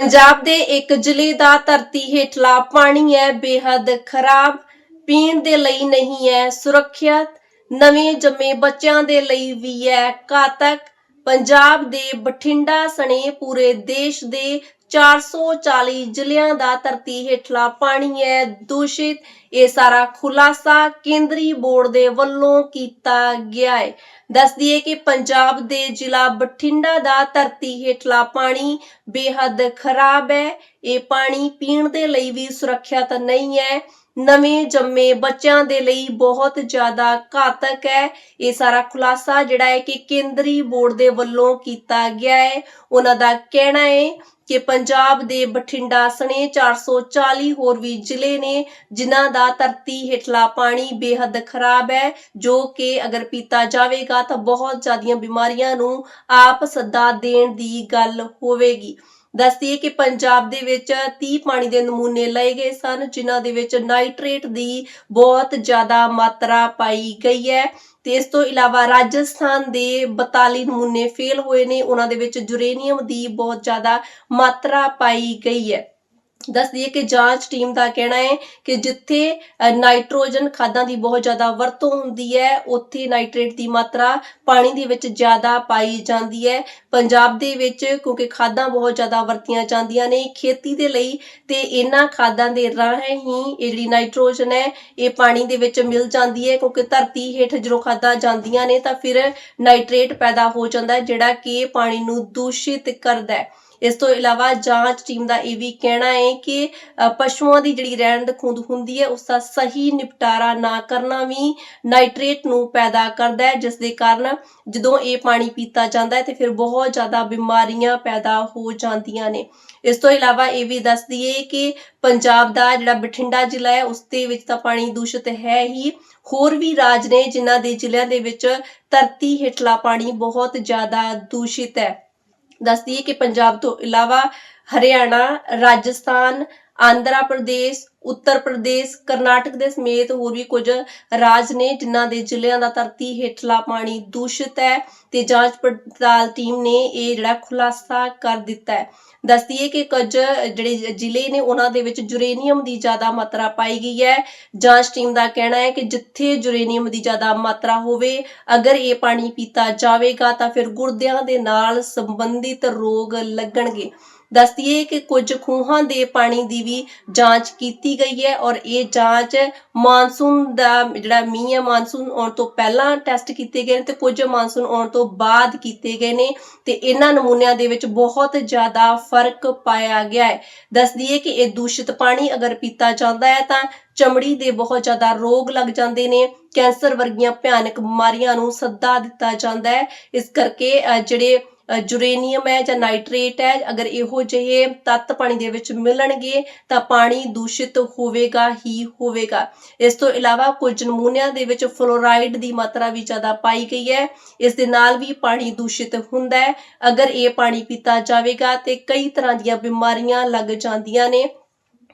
ਪੰਜਾਬ ਦੇ ਇੱਕ ਜ਼ਿਲ੍ਹੇ ਦਾ ਧਰਤੀ ਹੇਠਲਾ ਪਾਣੀ ਹੈ ਬੇहद ਖਰਾਬ, ਪੀਣ ਦੇ ਲਈ ਨਹੀਂ ਹੈ, ਸੁਰੱਖਿਅਤ, ਨਵੇਂ ਜੰਮੇ ਬੱਚਿਆਂ ਦੇ ਲਈ ਵੀ ਹੈ ਘਾਤਕ। ਪੰਜਾਬ ਦੇ ਬਠਿੰਡਾ ਸਣੇ ਪੂਰੇ ਦੇਸ਼ ਦੇ 440 ਜ਼ਿਲ੍ਹਿਆਂ ਦਾ ਧਰਤੀ ਹੇਠਲਾ ਪਾਣੀ ਹੈ ਦੂਸ਼ਿਤ। ਇਹ ਸਾਰਾ ਖੁਲਾਸਾ ਕੇਂਦਰੀ ਬੋਰਡ ਦੇ ਵੱਲੋਂ ਕੀਤਾ ਗਿਆ ਹੈ। ਦੱਸ ਦਈਏ ਕਿ ਪੰਜਾਬ ਦੇ ਜ਼ਿਲ੍ਹਾ ਬਠਿੰਡਾ ਦਾ ਧਰਤੀ ਹੇਠਲਾ ਪਾਣੀ ਬੇਹੱਦ ਖਰਾਬ ਹੈ। ਇਹ ਪਾਣੀ ਪੀਣ ਦੇ ਲਈ ਵੀ ਸੁਰੱਖਿਅਤ ਨਹੀਂ ਹੈ। ਨਵੇਂ ਜੰਮੇ ਬੱਚਿਆਂ ਦੇ ਲਈ ਬਹੁਤ ਜ਼ਿਆਦਾ ਘਾਤਕ ਹੈ। ਇਹ ਸਾਰਾ ਖੁਲਾਸਾ ਜਿਹੜਾ ਹੈ ਕਿ ਕੇਂਦਰੀ ਬੋਰਡ ਦੇ ਵੱਲੋਂ ਕੀਤਾ ਗਿਆ ਹੈ। ਉਹਨਾਂ ਦਾ ਕਹਿਣਾ ਹੈ ਕਿ ਪੰਜਾਬ ਦੇ ਬਠਿੰਡਾ ਸਣੇ 440 ਹੋਰ ਵੀ ਜ਼ਿਲ੍ਹੇ ਨੇ ਜਿਨ੍ਹਾਂ ਦਾ ਧਰਤੀ ਹੇਠਲਾ ਪਾਣੀ ਬੇहद ਖਰਾਬ ਹੈ, ਜੋ ਕਿ ਅਗਰ ਪੀਤਾ ਜਾਵੇਗਾ ਤਾਂ ਬਹੁਤ ਜ਼ਿਆਦੀਆਂ ਬਿਮਾਰੀਆਂ ਨੂੰ ਆਪ ਸੱਦਾ ਦੇਣ ਦੀ ਗੱਲ ਹੋਵੇਗੀ। ਦੱਸਦੀਏ ਕਿ ਪੰਜਾਬ ਦੇ ਵਿੱਚ 30 ਪਾਣੀ ਦੇ ਨਮੂਨੇ ਲਏ ਗਏ ਸਨ, ਜਿਨ੍ਹਾਂ ਦੇ ਵਿੱਚ ਨਾਈਟ੍ਰੇਟ ਦੀ ਬਹੁਤ ਜ਼ਿਆਦਾ ਮਾਤਰਾ ਪਾਈ ਗਈ ਹੈ। ਤੇ ਇਸ ਤੋਂ ਇਲਾਵਾ ਰਾਜਸਥਾਨ ਦੇ 42 ਨਮੂਨੇ ਫੇਲ ਹੋਏ ਨੇ, ਉਹਨਾਂ ਦੇ ਵਿੱਚ ਯੂਰੇਨੀਅਮ ਦੀ ਬਹੁਤ ਜ਼ਿਆਦਾ ਮਾਤਰਾ ਪਾਈ ਗਈ ਹੈ। ਦੱਸ ਦਈਏ ਕਿ ਜਾਂਚ ਟੀਮ ਦਾ ਕਹਿਣਾ ਹੈ ਕਿ ਜਿੱਥੇ ਨਾਈਟ੍ਰੋਜਨ ਖਾਦਾਂ ਦੀ ਬਹੁਤ ਜ਼ਿਆਦਾ ਵਰਤੋਂ ਹੁੰਦੀ ਹੈ, ਉੱਥੇ ਨਾਈਟ੍ਰੇਟ ਦੀ ਮਾਤਰਾ ਪਾਣੀ ਦੇ ਵਿੱਚ ਜ਼ਿਆਦਾ ਪਾਈ ਜਾਂਦੀ ਹੈ। ਪੰਜਾਬ ਦੇ ਵਿੱਚ ਕਿਉਂਕਿ ਖਾਦਾਂ ਬਹੁਤ ਜ਼ਿਆਦਾ ਵਰਤੀਆਂ ਜਾਂਦੀਆਂ ਨੇ, ਖੇਤੀ ਦੇ ਲਈ ਤੇ ਇਹਨਾਂ ਖਾਦਾਂ ਦੇ ਰਾਹੀਂ ਹੀ ਇਹ ਜਿਹੜੀ ਨਾਈਟ੍ਰੋਜਨ ਹੈ, ਇਹ ਪਾਣੀ ਦੇ ਵਿੱਚ ਮਿਲ ਜਾਂਦੀ ਹੈ, ਕਿਉਂਕਿ ਧਰਤੀ ਹੇਠ ਜਦੋਂ ਖਾਦਾਂ ਜਾਂਦੀਆਂ ਨੇ ਤਾਂ ਫਿਰ ਨਾਈਟ੍ਰੇਟ ਪੈਦਾ ਹੋ ਜਾਂਦਾ ਹੈ, ਜਿਹੜਾ ਕਿ ਪਾਣੀ ਨੂੰ ਦੂਸ਼ਿਤ ਕਰਦਾ ਹੈ। ਇਸ ਤੋਂ ਇਲਾਵਾ ਜਾਂਚ ਟੀਮ ਦਾ ਇਹ ਵੀ ਕਹਿਣਾ ਹੈ ਕਿ ਪਸ਼ੂਆਂ ਦੀ ਜਿਹੜੀ ਰਹਿੰਦ ਖੂੰਹਦ ਹੁੰਦੀ ਹੈ ਉਸ ਦਾ ਸਹੀ ਨਿਪਟਾਰਾ ਨਾ ਕਰਨਾ ਵੀ ਨਾਈਟ੍ਰੇਟ ਨੂੰ ਪੈਦਾ ਕਰਦਾ ਹੈ ਜਿਸ ਦੇ ਕਾਰਨ ਜਦੋਂ ਇਹ ਪਾਣੀ ਪੀਤਾ ਜਾਂਦਾ ਹੈ, ਤੇ ਫਿਰ ਬਹੁਤ ਜ਼ਿਆਦਾ ਬਿਮਾਰੀਆਂ ਪੈਦਾ ਹੋ ਜਾਂਦੀਆਂ ਨੇ। ਇਸ ਤੋਂ ਇਲਾਵਾ ਇਹ ਵੀ ਦੱਸ ਦਈਏ ਕਿ ਪੰਜਾਬ ਦਾ ਜਿਹੜਾ ਬਠਿੰਡਾ ਜ਼ਿਲ੍ਹਾ ਹੈ, ਉਸ ਦੇ ਵਿੱਚ ਤਾਂ ਪਾਣੀ ਦੂਸ਼ਿਤ ਹੈ ਹੀ। ਹੋਰ ਵੀ ਰਾਜ ਨੇ ਜਿਨ੍ਹਾਂ ਦੇ ਜ਼ਿਲ੍ਹਿਆਂ ਦੇ ਵਿੱਚ ਧਰਤੀ ਹੇਠਲਾ ਪਾਣੀ ਬਹੁਤ ਜ਼ਿਆਦਾ ਦੂਸ਼ਿਤ ਹੈ। ਦੱਸਦੀ ਹੈ ਕਿ ਪੰਜਾਬ ਤੋਂ ਇਲਾਵਾ ਹਰਿਆਣਾ, ਰਾਜਸਥਾਨ, ਆਂਧਰਾ ਪ੍ਰਦੇਸ਼, ਉੱਤਰ ਪ੍ਰਦੇਸ਼, ਕਰਨਾਟਕ ਦੇ ਸਮੇਤ ਹੋਰ ਵੀ ਕੁਝ ਰਾਜ ਨੇ ਜਿਨ੍ਹਾਂ ਦੇ ਜ਼ਿਲ੍ਹਿਆਂ ਦਾ ਧਰਤੀ ਹੇਠਲਾ ਪਾਣੀ ਦੂਸ਼ਿਤ ਹੈ ਤੇ ਜਾਂਚ ਪੜਤਾਲ ਟੀਮ ਨੇ ਇਹ ਜਿਹੜਾ ਖੁਲਾਸਾ ਕਰ ਦਿੱਤਾ ਹੈ। ਦੱਸਦੀ ਹੈ ਕਿ ਕੁਝ ਜਿਹੜੇ ਜ਼ਿਲ੍ਹੇ ਨੇ ਉਹਨਾਂ ਦੇ ਵਿੱਚ ਯੂਰੇਨੀਅਮ ਦੀ ਜ਼ਿਆਦਾ ਮਾਤਰਾ ਪਾਈ ਗਈ ਹੈ। ਜਾਂਚ ਟੀਮ ਦਾ ਕਹਿਣਾ ਹੈ ਕਿ ਜਿੱਥੇ ਯੂਰੇਨੀਅਮ ਦੀ ਜ਼ਿਆਦਾ ਮਾਤਰਾ ਹੋਵੇ, ਅਗਰ ਇਹ ਪਾਣੀ ਪੀਤਾ ਜਾਵੇਗਾ ਤਾਂ ਫਿਰ ਗੁਰਦਿਆਂ ਦੇ ਨਾਲ ਸੰਬੰਧਿਤ ਰੋਗ ਲੱਗਣਗੇ। ਦੱਸਦੀਏ ਕਿ ਕੁਝ ਖੂਹਾਂ ਦੇ ਪਾਣੀ ਦੀ ਵੀ ਜਾਂਚ ਕੀਤੀ ਗਈ ਹੈ ਔਰ ਇਹ ਜਾਂਚ ਮਾਨਸੂਨ ਦਾ ਜਿਹੜਾ ਮੀਂਹ ਹੈ ਮਾਨਸੂਨ ਆਉਣ ਤੋਂ ਪਹਿਲਾਂ ਟੈਸਟ ਕੀਤੇ ਗਏ ਨੇ ਤੇ ਕੁਝ ਮਾਨਸੂਨ ਆਉਣ ਤੋਂ ਬਾਅਦ ਕੀਤੇ ਗਏ ਨੇ ਤੇ ਇਹਨਾਂ ਨਮੂਨਿਆਂ ਦੇ ਵਿੱਚ ਬਹੁਤ ਜ਼ਿਆਦਾ ਫ਼ਰਕ ਪਾਇਆ ਗਿਆ ਹੈ। ਦੱਸਦੀਏ ਕਿ ਇਹ ਦੂਸ਼ਿਤ ਪਾਣੀ ਅਗਰ ਪੀਤਾ ਜਾਂਦਾ ਹੈ ਤਾਂ ਚਮੜੀ ਦੇ ਬਹੁਤ ਜ਼ਿਆਦਾ ਰੋਗ ਲੱਗ ਜਾਂਦੇ ਨੇ ਕੈਂਸਰ ਵਰਗੀਆਂ ਭਿਆਨਕ ਬਿਮਾਰੀਆਂ ਨੂੰ ਸੱਦਾ ਦਿੱਤਾ ਜਾਂਦਾ ਹੈ। ਇਸ ਕਰਕੇ ਅ, ਜਿਹੜੇ ਯੂਰੇਨੀਅਮ ਹੈ ਜਾਂ ਨਾਈਟ੍ਰੇਟ ਹੈ, ਅਗਰ ਇਹੋ ਜਿਹੇ ਤੱਤ ਪਾਣੀ ਦੇ ਵਿੱਚ ਮਿਲਣਗੇ ਤਾਂ ਪਾਣੀ ਦੂਸ਼ਿਤ ਹੋਵੇਗਾ ਹੀ ਹੋਵੇਗਾ। ਇਸ ਤੋਂ ਇਲਾਵਾ ਕੁਝ ਨਮੂਨਿਆਂ ਦੇ ਵਿੱਚ ਫਲੋਰਾਈਡ ਦੀ ਮਾਤਰਾ ਵੀ ਜ਼ਿਆਦਾ ਪਾਈ ਗਈ ਹੈ। ਇਸ ਦੇ ਨਾਲ ਵੀ ਪਾਣੀ ਦੂਸ਼ਿਤ ਹੁੰਦਾ ਹੈ। ਅਗਰ ਇਹ ਪਾਣੀ ਪੀਤਾ ਜਾਵੇਗਾ ਤੇ ਕਈ ਤਰ੍ਹਾਂ ਦੀਆਂ ਬਿਮਾਰੀਆਂ ਲੱਗ ਜਾਂਦੀਆਂ ਨੇ।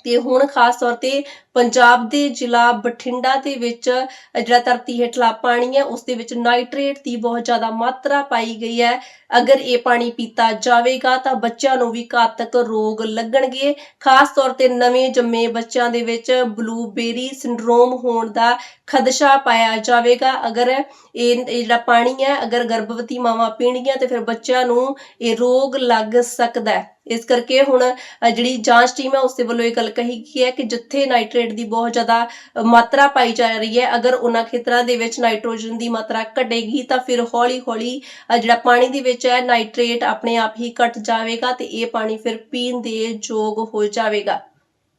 ਤੇ ਹੁਣ ਖਾਸ ਤੌਰ ਤੇ ਪੰਜਾਬ ਦੇ ਜ਼ਿਲ੍ਹਾ ਬਠਿੰਡਾ ਦੇ ਵਿੱਚ ਜਿਹੜਾ ਧਰਤੀ ਹੇਠਲਾ ਪਾਣੀ ਹੈ, ਉਸ ਦੇ ਵਿੱਚ ਨਾਈਟ੍ਰੇਟ ਦੀ ਬਹੁਤ ਜ਼ਿਆਦਾ ਮਾਤਰਾ ਪਾਈ ਗਈ ਹੈ। ਅਗਰ ਇਹ ਪਾਣੀ ਪੀਤਾ ਜਾਵੇਗਾ, ਤਾਂ ਬੱਚਿਆਂ ਨੂੰ ਵੀ ਘਾਤਕ ਰੋਗ ਲੱਗਣਗੇ। ਖਾਸ ਤੌਰ ਤੇ ਨਵੇਂ ਜੰਮੇ ਬੱਚਿਆਂ ਦੇ ਵਿੱਚ ਬਲੂਬੇਰੀ ਸਿੰਡਰੋਮ ਹੋਣ ਦਾ ਖਦਸ਼ਾ ਪਾਇਆ ਜਾਵੇਗਾ। ਅਗਰ ਇਹ ਜਿਹੜਾ ਪਾਣੀ ਹੈ, ਅਗਰ ਗਰਭਵਤੀ ਮਾਵਾਂ ਪੀਣਗੀਆਂ, ਤੇ ਫਿਰ ਬੱਚਿਆਂ ਨੂੰ ਇਹ ਰੋਗ ਲੱਗ ਸਕਦਾ ਹੈ। ਇਸ ਕਰਕੇ ਹੁਣ ਜਿਹੜੀ ਜਾਂਚ ਟੀਮ ਹੈ, ਉਸ ਦੇ ਵੱਲੋਂ ਇਹ ਗੱਲ ਕਹੀ ਗਈ ਹੈ ਕਿ ਜਿੱਥੇ ਨਾਈਟ੍ਰੇਟ ਦੀ ਬਹੁਤ ਜ਼ਿਆਦਾ ਮਾਤਰਾ ਪਾਈ ਜਾ ਰਹੀ ਹੈ। ਅਗਰ ਉਹਨਾਂ ਖੇਤਰਾਂ ਦੇ ਵਿੱਚ ਨਾਈਟ੍ਰੋਜਨ ਦੀ ਮਾਤਰਾ ਘਟੇਗੀ ਤਾਂ ਫਿਰ ਹੌਲੀ-ਹੌਲੀ ਜਿਹੜਾ ਪਾਣੀ ਦੇ ਵਿੱਚ ਹੈ, ਨਾਈਟ੍ਰੇਟ ਆਪਣੇ ਆਪ ਹੀ ਘਟ ਜਾਵੇਗਾ ਤੇ ਇਹ ਪਾਣੀ ਫਿਰ ਪੀਣ ਦੇ ਯੋਗ ਹੋ ਜਾਵੇਗਾ।